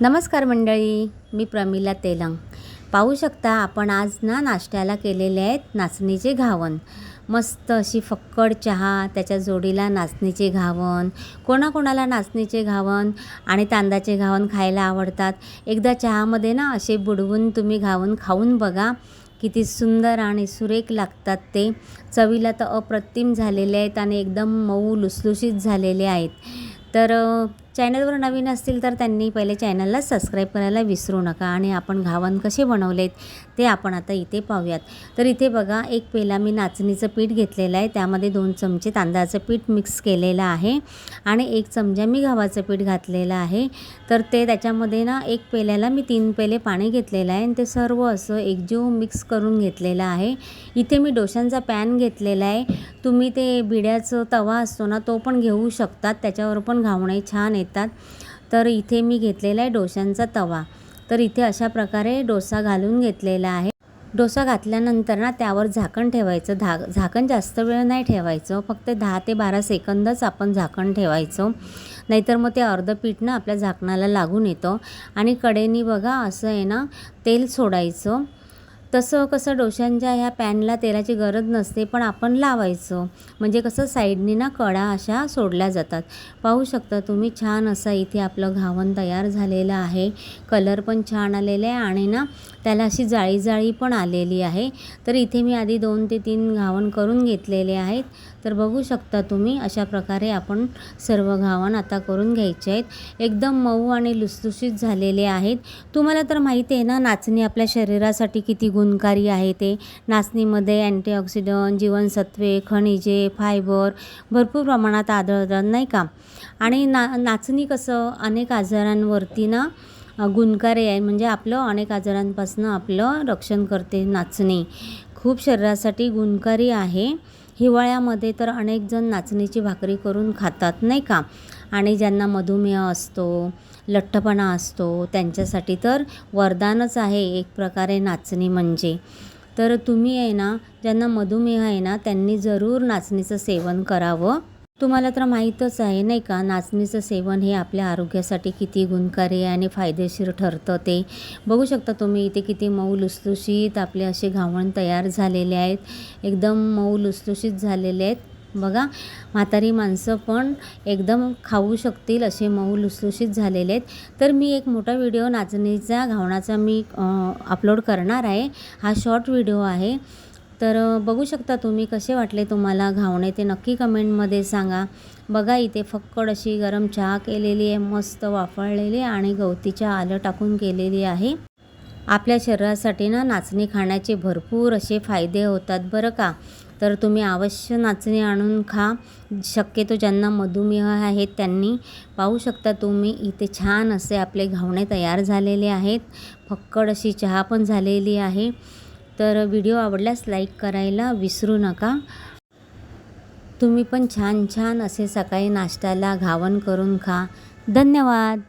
नमस्कार मंडळी मी प्रमिला तेलंग. पाहू शकता आपण आज ना नाश्त्याला केलेले आहेत नाचणीचे घावन. मस्त अशी फक्कड चहा त्याच्या जोडीला नाचणीचे घावन कोणाकोणाला नाचणीचे घावन आणि तांदळाचे घावन खायला आवडतात. एकदा चहामध्ये ना असे बुडवून तुम्ही घावन खाऊन बघा किती सुंदर आणि सुरेख लागतात ते. चवीला तर अप्रतिम झालेले आहेत आणि एकदम मऊ लुसलुशीत झालेले आहेत. तर चॅनलवर नवीन असतील तर त्यांनी पहिले चॅनलला सबस्क्राईब करायला विसरू नका आणि आपण घावन कसे बनवलेत ते आपण आता इथे पाहूयात. तर इथे बघा एक पेला मी नाचणीचं पीठ घेतलेलं आहे. त्यामध्ये दोन चमचे तांदळाचं पीठ मिक्स केलेलं आहे आणि एक चमचा मी गव्हाचं पीठ घातलेलं आहे. तर ते त्याच्यामध्ये ना एक पेल्याला मी तीन पेले पाणी घेतलेलं आहे आणि ते सर्व असं एकजीव मिक्स करून घेतलेलं आहे. इथे मी डोशांचा पॅन घेतलेला आहे. तुम्ही ते बिड्याचं तवा असतो ना तो पण घेऊ शकतात. त्याच्यावर पण घावणे छान येते येतात तर इथे मी घेतलेला आहे डोश्यांचा तवा. तर इथे अशा प्रकारे डोसा घालून घेतलेला आहे. डोसा घातल्यानंतर ना त्यावर झाकण ठेवायचं. धा झाकण जास्त वेळ नाही ठेवायचं. फक्त दहा ते बारा सेकंदच आपण झाकण ठेवायचं. नाहीतर मग ते अर्ध पीठ ना आपल्या झाकणाला लागून येतं. आणि कडेनी बघा असं आहे ना तेल सोडायचं. तसं कसं डोशांच्या ह्या पॅनला तेलाची गरज नसते पण आपण लावायचं. म्हणजे कसं साईडनी ना कडा अशा सोडल्या जातात. पाहू शकता तुम्ही छान असा इथे आपलं घावन तयार झालेलं आहे. कलर पण छान आलेला आहे आणि ना त्याला अशी जाळी जाळी पण आलेली आहे. तर इथे मी आधी दोन ते तीन घावन करून घेतलेले आहेत. तर बघू शकता तुम्ही अशा प्रकारे आपण सर्व घावन आता करून घ्यायचे आहेत. एकदम मऊ आणि लुसलुशीत झालेले आहेत. तुम्हाला तर माहिती आहे ना नाचणी आपल्या शरीरासाठी किती गुणकारी आहे ते. नाचणीमध्ये अँटीऑक्सिडंट जीवनसत्वे खनिजे फायबर भरपूर प्रमाणात आढळतात नाही का? आणि ना नाचणी कसं? अनेक आजारांवरती ना गुणकारी आहे. म्हणजे आपलं अनेक आजारांपासून आपलं रक्षण करते नाचणी. खूप शरीरासाठी गुणकारी आहे. हिवाळ्यामध्ये तर अनेक जण नाचणीची भाकरी करून खातात नाही का? आणि ज्यांना मधुमेह असतो लठ्ठपणा असतो त्यांच्यासाठी तर वरदानच आहे एक प्रकारे नाचणी म्हणजे. तर तुम्ही आहे ना ज्यांना मधुमेह आहे ना त्यांनी जरूर नाचणीचं सेवन करावं. तुम्हाला तर माहीतच आहे नाही का नाचणीचं सेवन हे आपल्या आरोग्यासाठी किती गुणकारी आहे आणि फायदेशीर ठरतं ते. बघू शकता तुम्ही इथे किती मऊ लुसलुशीत आपले असे घावण तयार झालेले आहेत. एकदम मऊ लुसलुशीत झालेले आहेत. बघा म्हातारी माणसं पण एकदम खाऊ शकतील असे मऊ लुसलुशीत झालेले आहेत. तर मी एक मोठा व्हिडिओ नाचणीचा घावणाचा मी अपलोड करणार आहे. हा शॉर्ट व्हिडिओ आहे. तर बघू शकता तुम्ही कसे वाटले तुम्हाला घावणे ते नक्की कमेंटमध्ये सांगा. बघा इथे फक्कड अशी गरम चहा केलेली आहे मस्त वाफळलेली आणि गवतीच्या आलं टाकून केलेली आहे. आपल्या शरीरासाठी ना नाचणी खाण्याचे भरपूर असे फायदे होतात बरं का? तर तुम्ही अवश्य नाचणी आणून खा. शक्यतो ज्यांना मधुमेह आहेत त्यांनी पाहू शकता तुम्ही इथे छान असे आपले घावणे तयार झालेले आहेत. फक्कड अशी चहा पण झालेली आहे. तर व्हिडिओ आवडल्यास लाईक करायला विसरू नका. तुम्ही पण छान छान असे सकाळी नाश्त्याला घावन करून खा. धन्यवाद.